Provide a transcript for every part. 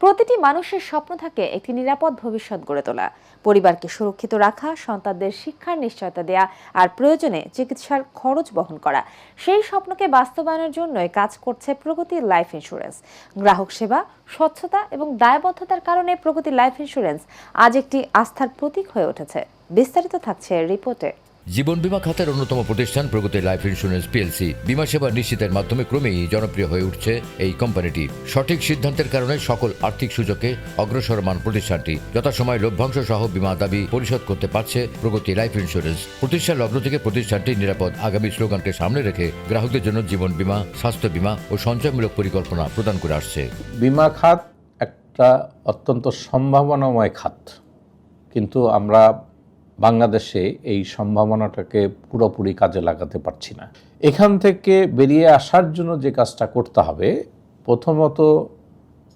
প্রতিটি মানুষের স্বপ্ন থাকে একটি নিরাপদ ভবিষ্যৎ গড়ে তোলা। পরিবারকে সুরক্ষিত রাখা, সন্তানদের শিক্ষার নিশ্চয়তা দেয়া আর প্রয়োজনে চিকিৎসার খরচ বহন করা। সেই স্বপ্নকে বাস্তবায়নের জন্যই কাজ করছে প্রগতি লাইফ ইন্স্যুরেন্স। গ্রাহক সেবা, স্বচ্ছতা এবং দায়বদ্ধতার কারণে প্রগতি লাইফ ইন্স্যুরেন্স আজ একটি আস্থার প্রতীক হয়ে উঠেছে। বিস্তারিত থাকছে রিপোর্টে জীবন বিমা খাতের অন্যতম প্রতিষ্ঠান প্রগতি লাইফ ইন্স্যুরেন্স পিএলসি। বিমা সেবা নিশ্চিতের মাধ্যমে ক্রমেই জনপ্রিয় হয়ে উঠছে এই কোম্পানিটি। সঠিক সিদ্ধান্তের কারণে সকল আর্থিক সুযোগে অগ্রসরমান প্রতিষ্ঠানটি। যথাসময় লভ্যাংশ সহ বীমা দাবি পরিশোধ করতে পারছে প্রগতি লাইফ ইন্স্যুরেন্স। প্রতিষ্ঠার লগ্ন থেকে প্রতিষ্ঠানটি নিরাপদ, আগামী স্লোগানকে সামনে রেখে গ্রাহকদের জন্য জীবন বিমা, স্বাস্থ্য বিমা ও সঞ্চয়মূলক পরিকল্পনা প্রদান করে আসছে। বিমা খাত একটা অত্যন্ত সম্ভাবনাময় খাত। কিন্তু আমরা বাংলাদেশে এই সম্ভাবনাটাকে পুরোপুরি কাজে লাগাতে পারছি না। এখান থেকে বেরিয়ে আসার জন্য যে কাজটা করতে হবে, প্রথমত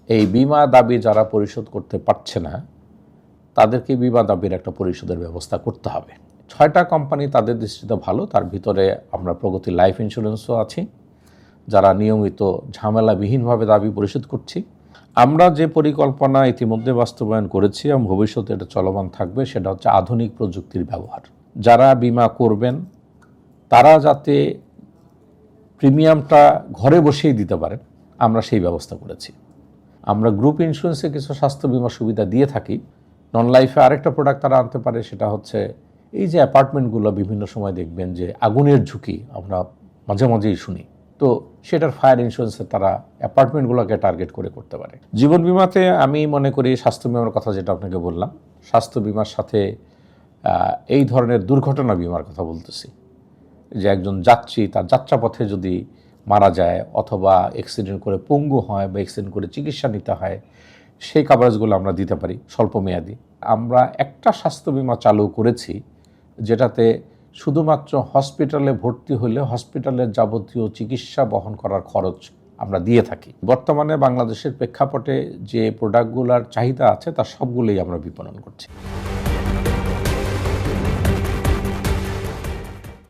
এই বিমা দাবি যারা পরিশোধ করতে পারছে না, তাদেরকে বিমা দাবির একটা পরিশোধের ব্যবস্থা করতে হবে। ছয়টা কোম্পানি তাদের দৃষ্টিতে ভালো, তার ভিতরে আমরা প্রগতি লাইফ ইন্স্যুরেন্সও আছি। যারা নিয়মিত ঝামেলাবিহীনভাবে দাবি পরিশোধ করছি আমরা যে পরিকল্পনা ইতিমধ্যে বাস্তবায়ন করেছি এবং ভবিষ্যতে এটা চলমান থাকবে, সেটা হচ্ছে আধুনিক প্রযুক্তির ব্যবহার। যারা বিমা করবেন, তারা যাতে প্রিমিয়ামটা ঘরে বসেই দিতে পারেন, আমরা সেই ব্যবস্থা করেছি। আমরা গ্রুপ ইন্স্যুরেন্সে কিছু স্বাস্থ্য বিমা সুবিধা দিয়ে থাকি। নন লাইফে আরেকটা প্রোডাক্ট তারা আনতে পারে, সেটা হচ্ছে এই যে অ্যাপার্টমেন্টগুলো বিভিন্ন সময় দেখবেন যে আগুনের ঝুঁকি, আমরা মাঝে মাঝেই শুনি। তো সেটার ফায়ার ইন্স্যুরেন্সে তারা অ্যাপার্টমেন্টগুলোকে টার্গেট করে করতে পারে। জীবন বিমাতে আমি মনে করি স্বাস্থ্য বিমার কথা যেটা আপনাকে বললাম, স্বাস্থ্য বিমার সাথে এই ধরনের দুর্ঘটনা বিমার কথা বলতেছি। যে একজন যাত্রী তার যাত্রাপথে যদি মারা যায় অথবা অ্যাক্সিডেন্ট করে পঙ্গু হয় বা অ্যাক্সিডেন্ট করে চিকিৎসা নিতে হয়, সেই কাভারেজগুলো আমরা দিতে পারি স্বল্প মেয়াদি আমরা একটা স্বাস্থ্য বিমা চালু করেছি যেটাতে শুধুমাত্র হসপিটালে ভর্তি হলে হসপিটালের যাবতীয় চিকিৎসা বহন করার খরচ আমরা দিয়ে থাকি। বর্তমানে বাংলাদেশের প্রেক্ষাপটে যে প্রোডাক্টগুলোর চাহিদা আছে তার সবগুলোই আমরা বিপণন করছি।